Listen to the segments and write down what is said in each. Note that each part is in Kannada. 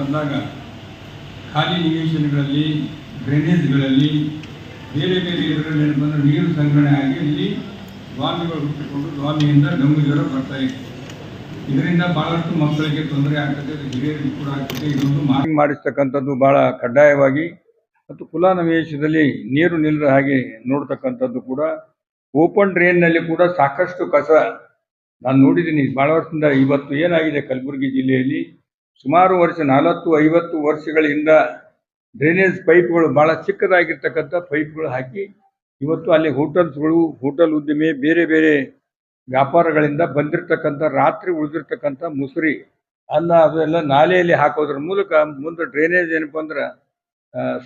ಬಂದಾಗ ಖಾಲಿ ನಿವೇಶನಗಳಲ್ಲಿ, ಡ್ರೈನೇಜ್ಗಳಲ್ಲಿ ಬೇರೆ ಬೇರೆ ಇದರಲ್ಲಿ ಬಂದರೆ ನೀರು ಸಂಗ್ರಹಣೆ ಆಗಿ ಇಲ್ಲಿ ದ್ವಾಮಿಗಳು ಹುಟ್ಟಿಕೊಂಡು ದ್ವಾಮಿಯಿಂದ ಡಂಗು ಜ್ವರ ಬರ್ತಾ ಇತ್ತು. ಇದರಿಂದ ಬಹಳಷ್ಟು ಮಕ್ಕಳಿಗೆ ತೊಂದರೆ ಆಗ್ತದೆ, ಹಿರಿಯರಿಗೆ ಕೂಡ ಆಗ್ತದೆ, ಇದೊಂದು ಮಾರ್ಕಿಂಗ್ ಮಾಡಿಸ್ತಕ್ಕಂಥದ್ದು ಬಹಳ ಕಡ್ಡಾಯವಾಗಿ ಮತ್ತು ಕುಲ ನಿವೇಶದಲ್ಲಿ ನೀರು ನಿಲ್ಲದ ಹಾಗೆ ನೋಡ್ತಕ್ಕಂಥದ್ದು ಕೂಡ ಓಪನ್ ಡ್ರೈನ್ನಲ್ಲಿ ಕೂಡ ಸಾಕಷ್ಟು ಕಸ ನಾನು ನೋಡಿದ್ದೀನಿ. ಭಾಳ ವರ್ಷದಿಂದ ಇವತ್ತು ಏನಾಗಿದೆ ಕಲಬುರಗಿ ಜಿಲ್ಲೆಯಲ್ಲಿ? ಸುಮಾರು ವರ್ಷ ನಲವತ್ತು ಐವತ್ತು ವರ್ಷಗಳಿಂದ ಡ್ರೈನೇಜ್ ಪೈಪ್ಗಳು ಭಾಳ ಚಿಕ್ಕದಾಗಿರ್ತಕ್ಕಂಥ ಪೈಪ್ಗಳು ಹಾಕಿ ಇವತ್ತು ಅಲ್ಲಿ ಹೋಟೆಲ್ಸ್ಗಳು, ಹೋಟೆಲ್ ಉದ್ದಿಮೆ, ಬೇರೆ ಬೇರೆ ವ್ಯಾಪಾರಗಳಿಂದ ಬಂದಿರತಕ್ಕಂಥ, ರಾತ್ರಿ ಉಳಿದಿರ್ತಕ್ಕಂಥ ಮುಸುರಿ, ಅನ್ನ ಅದೆಲ್ಲ ನಾಲೆಯಲ್ಲಿ ಹಾಕೋದ್ರ ಮೂಲಕ ಮುಂದೆ ಡ್ರೈನೇಜ್ ಏನಪ್ಪ ಅಂದ್ರೆ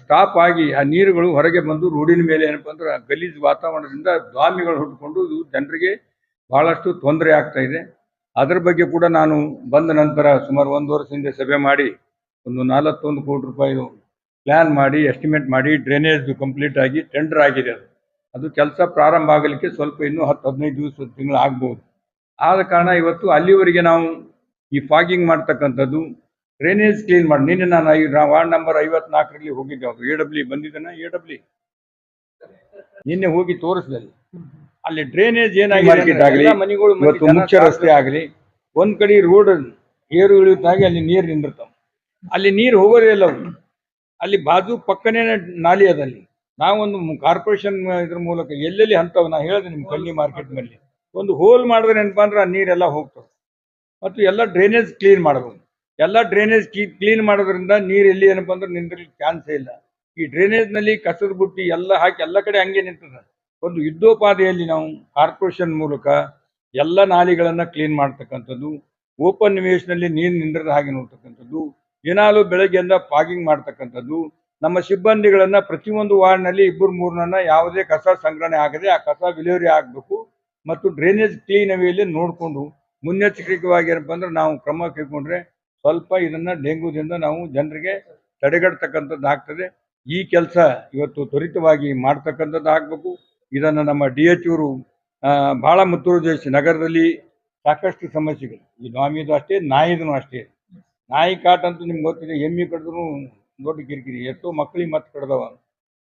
ಸ್ಟಾಪ್ ಆಗಿ ಆ ನೀರುಗಳು ಹೊರಗೆ ಬಂದು ರೋಡಿನ ಮೇಲೆ ಏನಪ್ಪ ಅಂದ್ರೆ ಗಲೀಜು ವಾತಾವರಣದಿಂದ ದ್ವಾಮಿಗಳು ಹುಟ್ಟುಕೊಂಡು ಇದು ಜನರಿಗೆ ಬಹಳಷ್ಟು ತೊಂದರೆ ಆಗ್ತಾ ಇದೆ. ಅದರ ಬಗ್ಗೆ ಕೂಡ ನಾನು ಬಂದ ನಂತರ ಸುಮಾರು ಒಂದು ವರ್ಷ ಹಿಂದೆ ಸಭೆ ಮಾಡಿ ಒಂದು ನಾಲ್ವತ್ತೊಂದು ಕೋಟಿ ರೂಪಾಯಿ ಪ್ಲ್ಯಾನ್ ಮಾಡಿ ಎಸ್ಟಿಮೇಟ್ ಮಾಡಿ ಡ್ರೈನೇಜ್ ಕಂಪ್ಲೀಟ್ ಆಗಿ ಟೆಂಡರ್ ಆಗಿದೆ ಅದು. ಅದು ಕೆಲಸ ಪ್ರಾರಂಭ ಆಗಲಿಕ್ಕೆ ಸ್ವಲ್ಪ ಇನ್ನೂ ಹತ್ತು, ಹದಿನೈದು ದಿವಸ ತಿಂಗಳು ಆಗ್ಬೋದು. ಆದ ಕಾರಣ ಇವತ್ತು ಅಲ್ಲಿವರೆಗೆ ನಾವು ಈ ಫಾಗಿಂಗ್ ಮಾಡ್ತಕ್ಕಂಥದ್ದು ಡ್ರೈನೇಜ್ ಕ್ಲೀನ್ ಮಾಡಿ, ನಿನ್ನೆ ನಾನು ಐ ವಾರ್ಡ್ ನಂಬರ್ ಐವತ್ನಾಲ್ಕರಲ್ಲಿ ಹೋಗಿದ್ದೆ ಅವರು ಎ ಡಬ್ಲ್ಯೂ ಬಂದಿದ್ದಾನೆ ಎ ಡಬ್ಲ್ಯೂ ನಿನ್ನೆ ಹೋಗಿ ತೋರಿಸಿದೆ ಅಲ್ಲಿ. ಡ್ರೈನೇಜ್ ಏನಾಗಿದೆ ಮನೆಗಳು ಇವತ್ತು ಮುಖ್ಯ ರಸ್ತೆ ಆಗಲಿ ಒಂದ್ ಕಡೆ ರೋಡ್ ಏರು ಇಳಿಯುತ್ತಾಗಿ ಅಲ್ಲಿ ನೀರು ನಿಂದಿರ್ತಾವ. ಅಲ್ಲಿ ನೀರು ಹೋಗೋದೇ ಇಲ್ಲ ಅಲ್ಲಿ ಬಾಜು ಪಕ್ಕನೇ ನಾಲಿ ಅದಲ್ಲಿ ನಾವೊಂದು ಕಾರ್ಪೊರೇಷನ್ ಇದ್ರ ಮೂಲಕ ಎಲ್ಲೆಲ್ಲಿ ಹಂತವ್ ನಾ ಹೇಳಿದೆ ನಿಮ್ ಕಲ್ಲಿ ಮಾರ್ಕೆಟ್ ಮೇಲೆ ಒಂದು ಹೋಲ್ ಮಾಡಿದ್ರೆ ಏನಪ್ಪಾ ಅಂದ್ರೆ ಆ ನೀರೆಲ್ಲ ಹೋಗ್ತವೆ. ಮತ್ತು ಎಲ್ಲ ಡ್ರೈನೇಜ್ ಕ್ಲೀನ್ ಮಾಡಬೇಕು ಎಲ್ಲ ಡ್ರೈನೇಜ್ ಕ್ಲೀನ್ ಮಾಡೋದ್ರಿಂದ ನೀರು ಎಲ್ಲಿ ಏನಪ್ಪಾ ಅಂದ್ರೆ ನಿಂದಿರ್ಲಿಕ್ಕೆ ಚಾನ್ಸೇ ಇಲ್ಲ. ಈ ಡ್ರೈನೇಜ್ನಲ್ಲಿ ಕಸದ ಬುಟ್ಟಿ ಎಲ್ಲ ಹಾಕಿ ಎಲ್ಲ ಕಡೆ ಹಂಗೆ ನಿಂತದ. ಒಂದು ಯುದ್ಧೋಪಾದಿಯಲ್ಲಿ ನಾವು ಕಾರ್ಪೊರೇಷನ್ ಮೂಲಕ ಎಲ್ಲ ನಾಲಿಗಳನ್ನ ಕ್ಲೀನ್ ಮಾಡ್ತಕ್ಕಂಥದ್ದು ಓಪನ್ ನಿವೇಶನಲ್ಲಿ ನೀರು ನಿಂದಿರದ ಹಾಗೆ ನೋಡ್ತಕ್ಕಂಥದ್ದು, ದಿನಾಲು ಬೆಳಗ್ಗೆಯಿಂದ ಪಾಗಿಂಗ್ ಮಾಡ್ತಕ್ಕಂಥದ್ದು, ನಮ್ಮ ಸಿಬ್ಬಂದಿಗಳನ್ನ ಪ್ರತಿಯೊಂದು ವಾರ್ಡ್ನಲ್ಲಿ ಇಬ್ಬರು ಮೂರನ್ನ ಯಾವುದೇ ಕಸ ಸಂಗ್ರಹಣೆ ಆಗದೆ ಆ ಕಸ ವಿಲೇವರಿ ಆಗಬೇಕು ಮತ್ತು ಡ್ರೈನೇಜ್ ಕ್ಲೀನ್ ಅವೆಯಲ್ಲಿ ನೋಡಿಕೊಂಡು ಮುನ್ನೆಚ್ಚರಿಕೆವಾಗಿ ಏನಪ್ಪ ಅಂದ್ರೆ ನಾವು ಕ್ರಮ ಕೈಗೊಂಡ್ರೆ ಸ್ವಲ್ಪ ಇದನ್ನ ಡೆಂಗೂದಿಂದ ನಾವು ಜನರಿಗೆ ತಡೆಗಟ್ಟತಕ್ಕಂಥದ್ದು ಆಗ್ತದೆ ಈ ಕೆಲಸ ಇವತ್ತು ತ್ವರಿತವಾಗಿ ಮಾಡ್ತಕ್ಕಂಥದ್ದು ಆಗಬೇಕು ಇದನ್ನು ನಮ್ಮ ಡಿ ಎಚ್ ಅವರು ಭಾಳ ಮುತುವರ್ಜಿಸಿ ನಗರದಲ್ಲಿ ಸಾಕಷ್ಟು ಸಮಸ್ಯೆಗಳು. ಈ ನಾಮಿದು ಅಷ್ಟೇ, ನಾಯಿದು ಅಷ್ಟೇ. ನಾಯಿ ಕಾಟ ಅಂತೂ ನಿಮ್ಗೆ ಗೊತ್ತಿದೆ, ಎಮ್ಮಿ ಕಡಿದ್ರು ದೊಡ್ಡ ಕಿರಿಕಿರಿ. ಎಷ್ಟೋ ಮಕ್ಕಳಿಗೆ ಮತ್ತೆ ಕಡ್ದವ.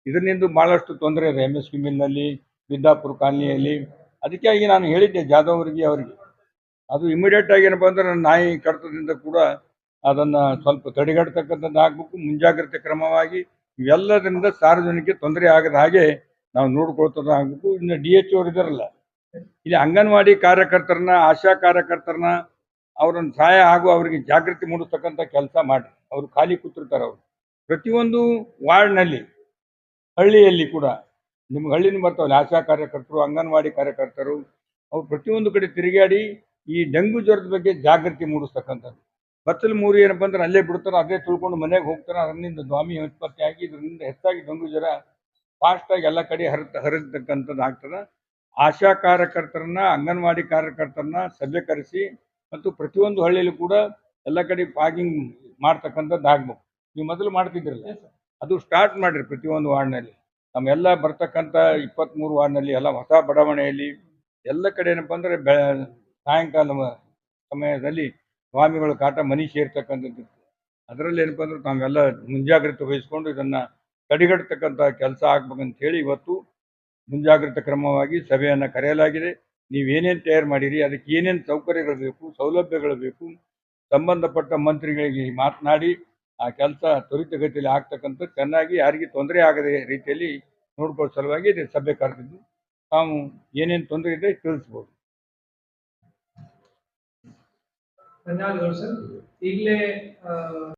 ಇದರಿಂದ ಭಾಳಷ್ಟು ತೊಂದರೆ ಇದೆ. ಎಂ ಎಸ್ನಲ್ಲಿ, ಬಿದ್ದಾಪುರ ಕಾಲನಿಯಲ್ಲಿ. ಅದಕ್ಕಾಗಿ ನಾನು ಹೇಳಿದ್ದೆ ಜಾಧವ್ ಅವರಿಗೆ ಅವರಿಗೆ. ಅದು ಇಮಿಡಿಯೇಟ್ ಆಗಿ ಏನಪ್ಪ ಅಂದ್ರೆ ನಾಯಿ ಕಡತದಿಂದ ಕೂಡ ಅದನ್ನ ಸ್ವಲ್ಪ ತಡೆಗಟ್ಟತಕ್ಕಂಥದ್ದು ಆಗಬೇಕು, ಮುಂಜಾಗ್ರತೆ ಕ್ರಮವಾಗಿ ಇವೆಲ್ಲದರಿಂದ ಸಾರ್ವಜನಿಕ ತೊಂದರೆ ಆಗದ ಹಾಗೆ ನಾವು ನೋಡ್ಕೊಳ್ತದ ಆಗ್ಬೇಕು ಇನ್ನು ಡಿ ಎಚ್ ಅವ್ರು ಇದಾರಲ್ಲ. ಇಲ್ಲಿ ಅಂಗನವಾಡಿ ಕಾರ್ಯಕರ್ತರನ್ನ, ಆಶಾ ಕಾರ್ಯಕರ್ತರನ್ನ ಅವ್ರನ್ನ ಸಹಾಯ ಹಾಗೂ ಅವರಿಗೆ ಜಾಗೃತಿ ಮೂಡಿಸ್ತಕ್ಕಂಥ ಕೆಲಸ ಮಾಡಿ ಅವರು ಖಾಲಿ ಕೂತಿರ್ತಾರೆ ಅವರು. ಪ್ರತಿಯೊಂದು ವಾರ್ಡ್ನಲ್ಲಿ, ಹಳ್ಳಿಯಲ್ಲಿ ಕೂಡ, ನಿಮ್ಗೆ ಹಳ್ಳಿನ ಬರ್ತಾವಲ್ಲ, ಆಶಾ ಕಾರ್ಯಕರ್ತರು, ಅಂಗನವಾಡಿ ಕಾರ್ಯಕರ್ತರು, ಅವ್ರು ಪ್ರತಿಯೊಂದು ಕಡೆ ತಿರುಗಾಡಿ ಈ ಡೆಂಗು ಜ್ವರದ ಬಗ್ಗೆ ಜಾಗೃತಿ ಮೂಡಿಸ್ತಕ್ಕಂಥದ್ದು. ಬತ್ತಲ್ ಮೂರು ಏನಪ್ಪ ಅಂದ್ರೆ ಅಲ್ಲೇ ಬಿಡ್ತಾರೆ ಅದೇ ತಿಳ್ಕೊಂಡು ಮನೆಗೆ ಹೋಗ್ತಾರೆ ಅದರಿಂದ ದ್ವಾಮಿ ಉತ್ಪತ್ತಿ ಆಗಿ, ಇದರಿಂದ ಹೆಚ್ಚಾಗಿ ಡೆಂಗು ಜ್ವರ ಫಾಸ್ಟಾಗಿ ಎಲ್ಲ ಕಡೆ ಹರಿತ ಹರಿತಕ್ಕಂಥದ್ದು ಆಗ್ತದೆ. ಆಶಾ ಕಾರ್ಯಕರ್ತರನ್ನ ಅಂಗನವಾಡಿ ಕಾರ್ಯಕರ್ತರನ್ನ ಸಭೆ ಕರೆಸಿ ಮತ್ತು ಪ್ರತಿಯೊಂದು ಹಳ್ಳಿಯಲ್ಲಿ ಕೂಡ ಎಲ್ಲ ಕಡೆ ಫಾಗಿಂಗ್ ಮಾಡ್ತಕ್ಕಂಥದ್ದು ಆಗ್ಬೇಕು. ನೀವು ಮೊದಲು ಮಾಡ್ತಿದ್ರಲ್ಲ ಅದು ಸ್ಟಾರ್ಟ್ ಮಾಡಿರಿ ಪ್ರತಿಯೊಂದು ವಾರ್ಡ್ನಲ್ಲಿ. ನಮ್ಮೆಲ್ಲ ಬರ್ತಕ್ಕಂಥ ಇಪ್ಪತ್ತ್ಮೂರು ವಾರ್ಡ್ನಲ್ಲಿ ಎಲ್ಲ ಹೊಸ ಬಡಾವಣೆಯಲ್ಲಿ ಎಲ್ಲ ಕಡೆ ಏನಪ್ಪ ಅಂದರೆ ಬೆ ಸಾಯಂಕಾಲ ಸಮಯದಲ್ಲಿ ಸ್ವಾಮಿಗಳು ಕಾಟ ಮನಿ ಸೇರ್ತಕ್ಕಂಥದ್ದು ಅದರಲ್ಲಿ ಏನಪ್ಪ ಅಂದ್ರೆ ನಾವೆಲ್ಲ ಮುಂಜಾಗ್ರತೆ ವಹಿಸ್ಕೊಂಡು ಇದನ್ನು ತಡೆಗಟ್ಟತಕ್ಕಂಥ ಕೆಲಸ ಆಗ್ಬೇಕಂತ ಹೇಳಿ ಇವತ್ತು ಮುಂಜಾಗ್ರತಾ ಕ್ರಮವಾಗಿ ಸಭೆಯನ್ನು ಕರೆಯಲಾಗಿದೆ. ನೀವೇನೇನು ತಯಾರು ಮಾಡಿರಿ, ಅದಕ್ಕೆ ಏನೇನು ಸೌಕರ್ಯಗಳು ಬೇಕು, ಸೌಲಭ್ಯಗಳು ಬೇಕು, ಸಂಬಂಧಪಟ್ಟ ಮಂತ್ರಿಗಳಿಗೆ ಮಾತನಾಡಿ ಆ ಕೆಲಸ ತ್ವರಿತಗತಿಯಲ್ಲಿ ಆಗ್ತಕ್ಕಂಥ ಚೆನ್ನಾಗಿ ಯಾರಿಗೆ ತೊಂದರೆ ಆಗದ ರೀತಿಯಲ್ಲಿ ನೋಡ್ಕೊಳ್ಳೋ ಸಲುವಾಗಿ ಸಭೆ ಕರೆದಿದ್ದು. ತಾವು ಏನೇನು ತೊಂದರೆ ಇದೆ ತಿಳಿಸ್ಬೋದು. ಧನ್ಯವಾದಗಳು ಸರ್. ಈಗಲೇ